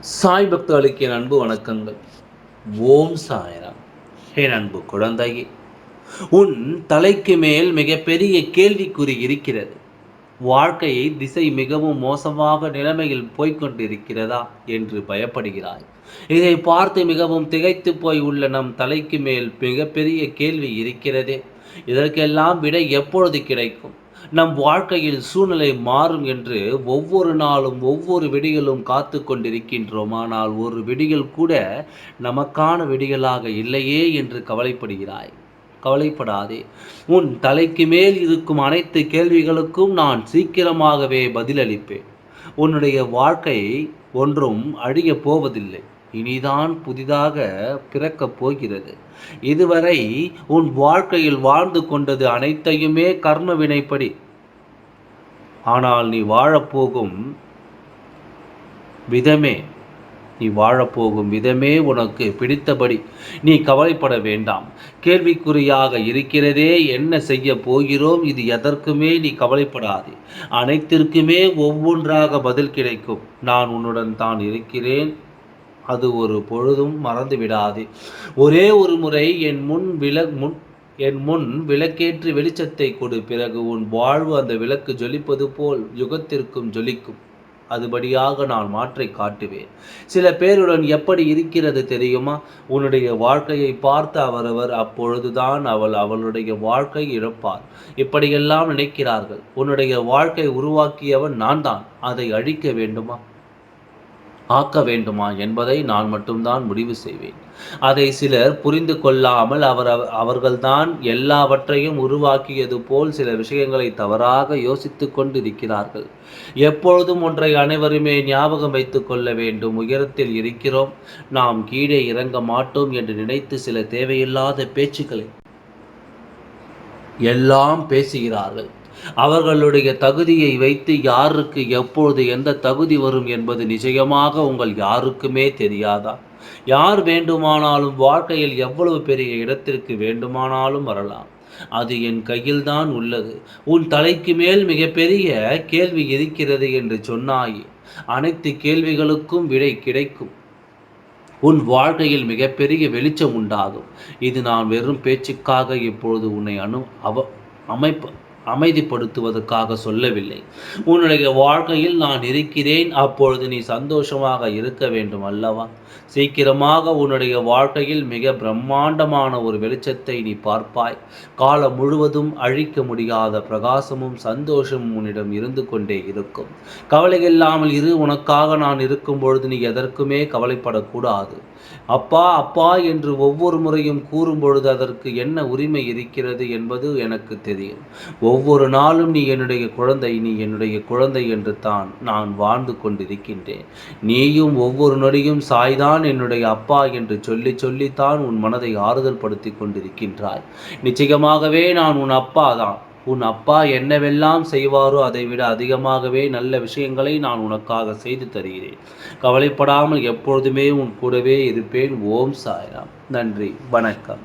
சாய் பக்தர்களுக்கு என் அன்பு வணக்கங்கள். ஓம் சாயராம். என் அன்பு குழந்தையே உன் தலைக்கு மேல் மிகப்பெரிய கேள்விக்குறி இருக்கிறது. வாழ்க்கையை திசை மிகவும் மோசமாக நிலைமையில் போய்க்கொண்டிருக்கிறதா என்று பயப்படுகிறாய். இதை பார்த்து மிகவும் திகைத்து போய் உள்ள நம் தலைக்கு மேல் மிகப்பெரிய கேள்வி இருக்கிறதே. இதற்கெல்லாம் விடை எப்பொழுது கிடைக்கும்? நம் வாழ்க்கையில் சூழ்நிலை மாறும் என்று ஒவ்வொரு நாளும் ஒவ்வொரு விடிகளும் காத்து கொண்டிருக்கின்றோம். ஆனால் ஒரு விடிகள் கூட நமக்கான விடிகளாக இல்லையே என்று கவலைப்படுகிறாய். கவலைப்படாதே. உன் தலைக்கு மேல் இருக்கும் அனைத்து கேள்விகளுக்கும் நான் சீக்கிரமாகவே பதிலளிப்பேன். உன்னுடைய வாழ்க்கை ஒன்றும் அழியப் போவதில்லை. இனிதான் புதிதாக பிறக்கப் போகிறது. இதுவரை உன் வாழ்க்கையில் வாழ்ந்து கொண்டது அனைத்தையுமே கர்ம வினைப்படி ஆனால் நீ வாழப்போகும் விதமே நீ வாழப்போகும் விதமே உனக்கு பிடித்தபடி. நீ கவலைப்பட வேண்டாம். கேள்விக்குறியாக இருக்கிறதே என்ன செய்ய போகிறோம்? இது எதற்குமே நீ கவலைப்படாதே. அனைத்திற்குமே ஒவ்வொன்றாக பதில் கிடைக்கும். நான் உன்னுடன் தான் இருக்கிறேன். அது ஒரு பொழுதும் மறந்து விடாது. ஒரே ஒரு முறை என் முன் வில முன் என் முன் விளக்கேற்றி வெளிச்சத்தை கொடு. பிறகு உன் வாழ்வு அந்த விளக்கு ஜொலிப்பது போல் யுகத்திற்கும் ஜொலிக்கும். அதுபடியாக நான் மாற்றி காட்டுவேன். சில பேருடன் எப்படி இருக்கிறது தெரியுமா? உன்னுடைய வாழ்க்கையை பார்த்து அவரவர் அப்பொழுதுதான் அவள் அவளுடைய வாழ்க்கை இழப்பார். இப்படியெல்லாம் நினைக்கிறார்கள். உன்னுடைய வாழ்க்கை உருவாக்கியவன் நான் தான் அதை அழிக்க வேண்டுமா? ஆக்க வேண்டுமா என்பதை நான் மட்டும்தான் முடிவு செய்வேன். அதை சிலர் புரிந்து கொள்ளாமல் அவர் அவர்கள்தான் எல்லாவற்றையும் உருவாக்கியது போல் சில விஷயங்களை தவறாக யோசித்து கொண்டிருக்கிறார்கள். எப்பொழுதும் ஒன்றை அனைவருமே ஞாபகம் வைத்து கொள்ள வேண்டும். உயரத்தில் இருக்கிறோம். நாம் கீழே இறங்க மாட்டோம் என்று நினைத்து சில தேவையில்லாத பேச்சுக்களை எல்லாம் பேசுகிறார்கள். அவர்களுடைய தகுதியை வைத்து யாருக்கு எப்பொழுது எந்த தகுதி வரும் என்பது நிச்சயமாக உங்கள் யாருக்குமே தெரியாதா? யார் வேண்டுமானாலும் வாழ்க்கையில் எவ்வளவு பெரிய இடத்திற்கு வேண்டுமானாலும் வரலாம். அது என் கையில்தான் உள்ளது. உன் தலைக்கு மேல் மிகப்பெரிய கேள்வி இருக்கிறது என்று சொன்னாயே. அனைத்து கேள்விகளுக்கும் விடை கிடைக்கும். உன் வாழ்க்கையில் மிகப்பெரிய வெளிச்சம் உண்டாகும். இது நான் வெறும் பேச்சுக்காக இப்பொழுது உன்னை அனு அவ அமைப்பு அமைதிப்படுத்துவதற்காக சொல்லவில்லை. உன்னுடைய வாழ்க்கையில் நான் இருக்கிறேன். அப்பொழுது நீ சந்தோஷமாக இருக்க வேண்டும் அல்லவா? சீக்கிரமாக உன்னுடைய வாழ்க்கையில் மிக பிரம்மாண்டமான ஒரு வெளிச்சத்தை நீ பார்ப்பாய். காலம் முழுவதும் அழிக்க முடியாத பிரகாசமும் சந்தோஷமும் உன்னிடம் இருந்து கொண்டே இருக்கும். கவலை இல்லாமல் இரு உனக்காக நான் இருக்கும் பொழுது நீ எதற்குமே கவலைப்படக்கூடாது. அப்பா அப்பா என்று ஒவ்வொரு முறையும் கூறும் பொழுது அதற்கு என்ன உரிமை இருக்கிறது என்பது எனக்கு தெரியும். ஒவ்வொரு நாளும் நீ என்னுடைய குழந்தை நீ என்னுடைய குழந்தை என்று தான் நான் வாழ்ந்து கொண்டிருக்கின்றேன். நீயும் ஒவ்வொரு நொடியும் சாய்தான் என்னுடைய அப்பா என்று சொல்லி சொல்லித்தான் உன் மனதை ஆறுதல் படுத்தி கொண்டிருக்கின்றாய். நிச்சயமாகவே நான் உன் அப்பா தான். உன் அப்பா என்னவெல்லாம் செய்வாரோ அதை விட அதிகமாகவே நல்ல விஷயங்களை நான் உனக்காக செய்து தருகிறேன். கவலைப்படாமல் எப்பொழுதுமே உன் கூடவே இருப்பேன். ஓம் சாய்ராம். நன்றி. வணக்கம்.